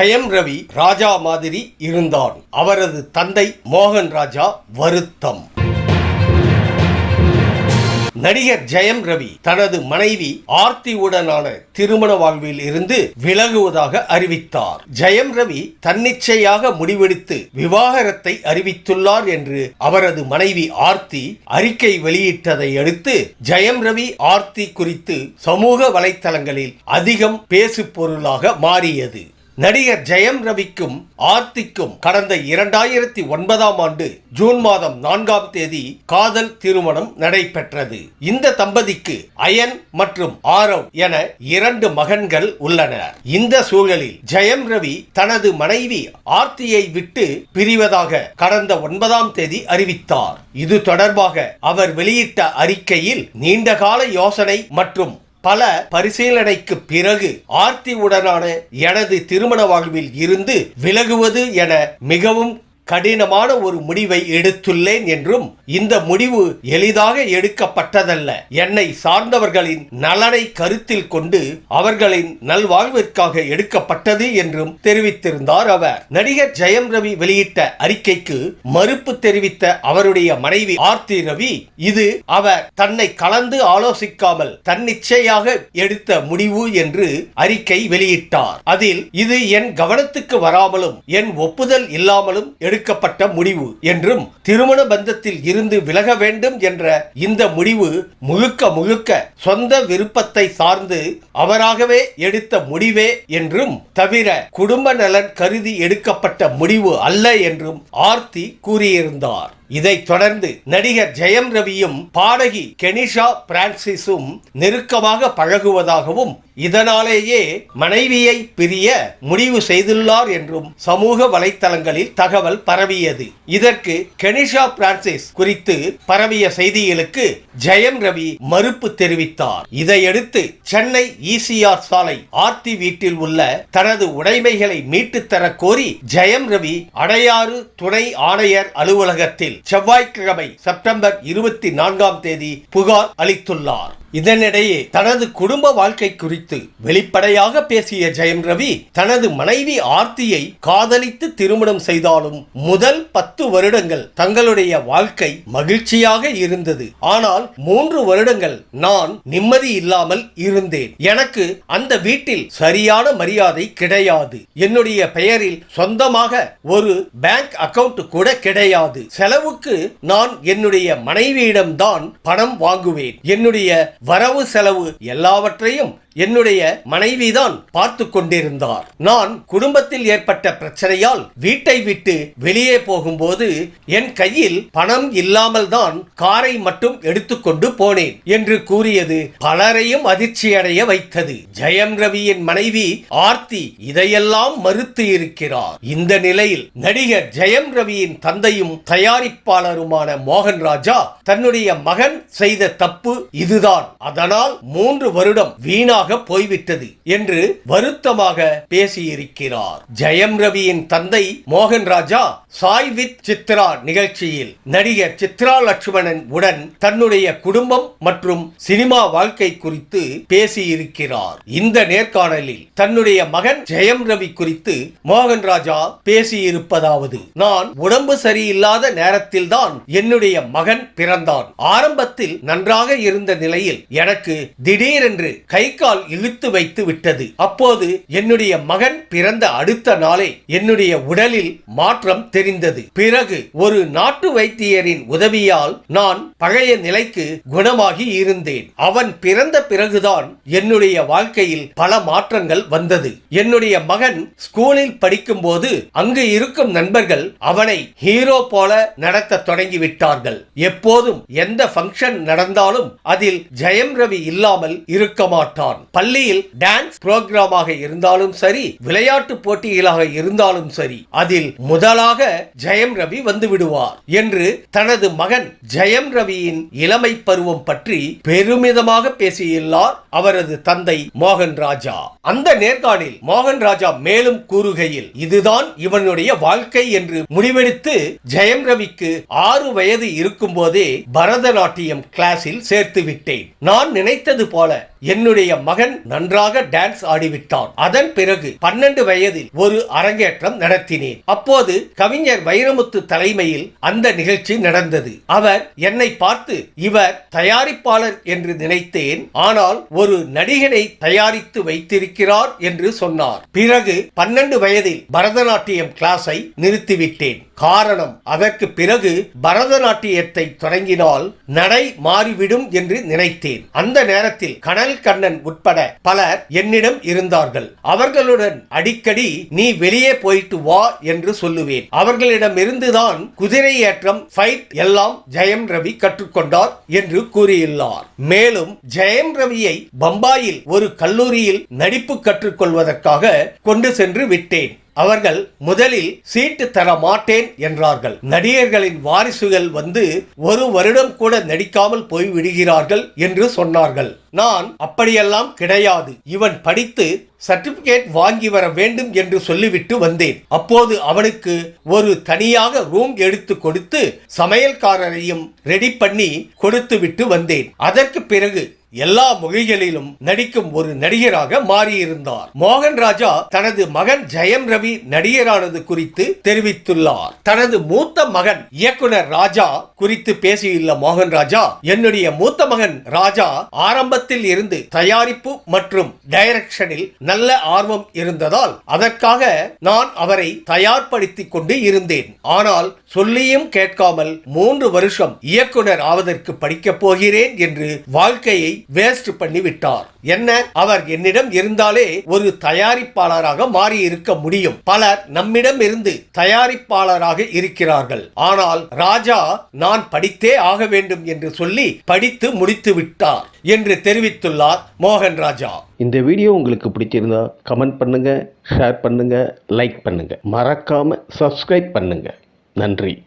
ஜெயம் ரவி ராஜா மாதிரி இருந்தான். அவரது தந்தை மோகன் ராஜா வருத்தம். நடிகர் ஜெயம் ரவி தனது மனைவி ஆர்த்தியுடனான திருமண வாழ்வில் இருந்து விலகுவதாக அறிவித்தார். ஜெயம் ரவி தன்னிச்சையாக முடிவெடுத்து விவாகரத்தை அறிவித்துள்ளார் என்று அவரது மனைவி ஆர்த்தி அறிக்கை வெளியிட்டதை அடுத்து ஜெயம் ரவி ஆர்த்தி குறித்து சமூக வலைத்தளங்களில் அதிகம் பேசு பொருளாக மாறியது. நடிகர் ஜெயம் ரவிக்கும் ஆர்த்திக்கும் கடந்த இரண்டாயிரத்தி ஒன்பதாம் ஆண்டு ஜூன் மாதம் நான்காம் தேதி காதல் திருமணம் நடைபெற்றது. இந்த தம்பதிக்கு அயன் மற்றும் ஆரவ் என இரண்டு மகன்கள் உள்ளனர். இந்த சூழலில் ஜெயம் ரவி தனது மனைவி ஆர்த்தியை விட்டு பிரிவதாக கடந்த ஒன்பதாம் தேதி அறிவித்தார். இது தொடர்பாக அவர் வெளியிட்ட அறிக்கையில் நீண்டகால யோசனை மற்றும் பல பரிசீலனைக்கு பிறகு ஆர்த்தியுடனான எனது திருமண வாழ்வில் இருந்து விலகுவது என மிகவும் கடினமான ஒரு முடிவை எடுத்துள்ளேன் என்றும் இந்த முடிவு எளிதாக எடுக்கப்பட்டதல்ல. என்னை சார்ந்தவர்களின் நலனை கருத்தில் கொண்டு அவர்களின் நல்வாழ்விற்காக எடுக்கப்பட்டது என்றும் தெரிவித்திருந்தார் அவர். நடிகர் ஜெயம் ரவி வெளியிட்ட அறிக்கைக்கு மறுப்பு தெரிவித்த அவருடைய மனைவி ஆர்த்தி ரவி இது அவர் தன்னை கலந்து ஆலோசிக்காமல் தன்னிச்சையாக எடுத்த முடிவு என்று அறிக்கை வெளியிட்டார். அதில் இது என் கவனத்துக்கு வராமலும் என் ஒப்புதல் இல்லாமலும் எடுக்கப்பட்ட முடிவு என்றும் திருமண பந்தத்தில் இருந்து விலக வேண்டும் என்ற இந்த முடிவு முழுக்க முழுக்க சொந்த விருப்பத்தை சார்ந்து அவராகவே எடுத்த முடிவே என்றும் தவிர குடும்ப நலன் கருதி எடுக்கப்பட்ட முடிவு அல்ல என்றும் ஆர்த்தி கூறியிருந்தார். இதைத் தொடர்ந்து நடிகர் ஜெயம் ரவியும் பாடகி கெனிஷா பிரான்சிஸும் நெருக்கமாக பழகுவதாகவும் இதனாலேயே மனைவியை பிரிய முடிவு செய்துள்ளார் என்றும் சமூக வலைத்தளங்களில் தகவல் பரவியது. இதற்கு கெனிஷா பிரான்சிஸ் குறித்து பரவிய செய்திகளுக்கு ஜெயம் ரவி மறுப்பு தெரிவித்தார். இதையடுத்து சென்னை இசிஆர் சாலை ஆர்த்தி வீட்டில் உள்ள தனது உடைமைகளை மீட்டுத்தர கோரி ஜெயம் ரவி அடையாறு துணை ஆணையர் அலுவலகத்தில் செவ்வாய்க்கிழமை செப்டம்பர் இருபத்தி நான்காம் தேதி புகார் அளித்துள்ளார். இதனிடையே தனது குடும்ப வாழ்க்கை குறித்து வெளிப்படையாக பேசிய ஜெயம் ரவி தனது மனைவி ஆர்த்தியை காதலித்து திருமணம் செய்தாலும் முதல் பத்து வருடங்கள் தங்களுடைய வாழ்க்கை மகிழ்ச்சியாக இருந்தது. ஆனால் மூன்று வருடங்கள் நான் நிம்மதி இல்லாமல் இருந்தேன். எனக்கு அந்த வீட்டில் சரியான மரியாதை கிடையாது. என்னுடைய பெயரில் சொந்தமாக ஒரு பேங்க் அக்கவுண்ட் கூட கிடையாது. செலவு அளவுக்கு நான் என்னுடைய மனைவியிடம்தான் பணம் வாங்குவேன். என்னுடைய வரவு செலவு எல்லாவற்றையும் என்னுடைய மனைவிதான் பார்த்து கொண்டிருந்தார். நான் குடும்பத்தில் ஏற்பட்ட பிரச்சனையால் வீட்டை விட்டு வெளியே போகும்போது என் கையில் பணம் இல்லாமல் தான் காரை மட்டும் எடுத்துக்கொண்டு போனேன் என்று கூறியது பலரையும் அதிர்ச்சியடைய வைத்தது. ஜெயம் ரவியின் மனைவி ஆர்த்தி இதையெல்லாம் மறுத்து இருக்கிறார். இந்த நிலையில் நடிகர் ஜெயம் ரவியின் தந்தையும் தயாரிப்பாளருமான மோகன் ராஜா தன்னுடைய மகன் செய்த தப்பு இதுதான். அதனால் மூன்று வருடம் வீணா வீணாக போய்விட்டது என்று வருத்தமாக பேசியிருக்கிறார். ஜெயம் ரவியின் தந்தை மோகன் ராஜா சாய் வித் சித்ரா நிகழ்ச்சியில் நடிகர் சித்ரா லட்சுமணன் உடன் தன்னுடைய குடும்பம் மற்றும் சினிமா வாழ்க்கை குறித்து பேசியிருக்கிறார். இந்த நேர்காணலில் தன்னுடைய மகன் ஜெயம் ரவி குறித்து மோகன் ராஜா பேசியிருப்பதாவது நான் உடம்பு சரியில்லாத நேரத்தில் தான் என்னுடைய மகன் பிறந்தான். ஆரம்பத்தில் நன்றாக இருந்த நிலையில் எனக்கு திடீரென்று கை கால் இழுத்து வைத்து விட்டது. அப்போது என்னுடைய மகன் பிறந்த அடுத்த நாளே என்னுடைய உடலில் மாற்றம் தெரிந்தது. பிறகு ஒரு நாட்டு வைத்தியரின் உதவியால் நான் பழைய நிலைக்கு குணமாகி இருந்தேன். அவன் பிறந்த பிறகுதான் என்னுடைய வாழ்க்கையில் பல மாற்றங்கள் வந்தது. என்னுடைய மகன் ஸ்கூலில் படிக்கும்போது அங்கு இருக்கும் நண்பர்கள் அவனை ஹீரோ போல நடத்த தொடங்கிவிட்டார்கள். எப்போதும் எந்த ஃபங்க்ஷன் நடந்தாலும் அதில் ஜெயம் ரவி இல்லாமல் இருக்க மாட்டான். பள்ளியில் டான்ஸ் புரோகிராமாக இருந்தாலும் சரி விளையாட்டு போட்டிகளாக இருந்தாலும் சரி அதில் முதலாக ஜெயம் ரவி வந்து விடுவார் என்று தனது மகன் ஜெயம் ரவியின் இளமை பருவம் பற்றி பெருமிதமாக பேசியுள்ளார் அவரது தந்தை மோகன் ராஜா. அந்த நேர்காணில் மோகன் ராஜா மேலும் கூறுகையில் இதுதான் இவனுடைய வாழ்க்கை என்று முடிவெடுத்து ஜெயம் ரவிக்கு ஆறு வயது இருக்கும் போதே பரதநாட்டியம் கிளாஸில் சேர்த்து விட்டேன். நான் நினைத்தது போல என்னுடைய மகன் நன்றாக டான்ஸ் ஆடிவிட்டான். அதன் பிறகு பன்னெண்டு வயதில் ஒரு அரங்கேற்றம் நடத்தினேன். அப்போது கவிஞர் வைரமுத்து தலைமையில் அந்த நிகழ்ச்சி நடந்தது. அவர் என்னை பார்த்து இவர் தயாரிப்பாளர் என்று நினைத்தேன். ஆனால் ஒரு நடிகனை தயாரித்து வைத்திருக்கிறார் என்று சொன்னார். பிறகு பன்னெண்டு வயதில் பரதநாட்டியம் கிளாஸை நிறுத்திவிட்டேன். காரணம் அதற்கு பிறகு பரதநாட்டியத்தை தொடங்கினால் நடை மாறிவிடும் என்று நினைத்தேன். அந்த நேரத்தில் கனல் கண்ணன் உட்பட பலர் என்னிடம் இருந்தார்கள். அவர்களுடன் அடிக்கடி நீ வெளியே போயிட்டு வா என்று சொல்லுவேன். அவர்களிடம் இருந்துதான் குதிரை ஏற்றம் ஃபைட் எல்லாம் ஜெயம் ரவி கற்றுக்கொண்டார் என்று கூறியுள்ளார். மேலும் ஜெயம் ரவியை பம்பாயில் ஒரு கல்லூரியில் நடிப்பு கற்றுக்கொள்வதற்காக கொண்டு சென்று விட்டேன். அவர்கள் முதலில் சீட்டு தர மாட்டேன் என்றார்கள். நடிகர்களின் வாரிசுகள் வந்து ஒரு வருடம் கூட நடிக்காமல் போய் விடுகிறார்கள் என்று சொன்னார்கள். நான் அப்படியெல்லாம் கிடையாது. இவன் படித்து சர்டிபிகேட் வாங்கி வர வேண்டும் என்று சொல்லிவிட்டு வந்தேன். அப்போது அவனுக்கு ஒரு தனியாக ரூம் எடுத்து கொடுத்து சமையல்காரரையும் ரெடி பண்ணி கொடுத்து விட்டு வந்தேன். அதற்கு பிறகு எல்லா மொழிகளிலும் நடிக்கும் ஒரு நடிகராக மாறியிருந்தார். மோகன் ராஜா தனது மகன் ஜெயம் ரவி நடிகரானது குறித்து தெரிவித்துள்ளார். தனது மூத்த மகன் இயக்குனர் ராஜா குறித்து பேசியுள்ள மோகன் ராஜா என்னுடைய மூத்த மகன் ராஜா ஆரம்பத்தில் இருந்து தயாரிப்பு மற்றும் டைரக்ஷனில் நல்ல ஆர்வம் இருந்ததால் அதற்காக நான் அவரை தயார்படுத்திக் கொண்டு இருந்தேன். ஆனால் சொல்லியும் கேட்காமல் மூன்று வருஷம் இயக்குனர் ஆவதற்கு படிக்கப் போகிறேன் என்று வாழ்க்கையை வேஸ்ட் பண்ணிவிட்டார். என்ன? அவர் என்னிடம் இருந்தாலே ஒரு தயாரிப்பாளராக மாறி இருக்க முடியும். பலர் நம்மிடம் இருந்து தயாரிப்பாளராக இருக்கிறார்கள். ஆனால் ராஜா நான் படித்தே ஆக வேண்டும் என்று சொல்லி படித்து முடித்து விட்டார் என்று தெரிவித்துள்ளார் மோகன் ராஜா. இந்த வீடியோ உங்களுக்கு பிடிச்சிருந்தா கமெண்ட் பண்ணுங்க ஷேர் பண்ணுங்க லைக் பண்ணுங்க. மறக்காம சப்ஸ்கிரைப் பண்ணுங்க. நன்றி.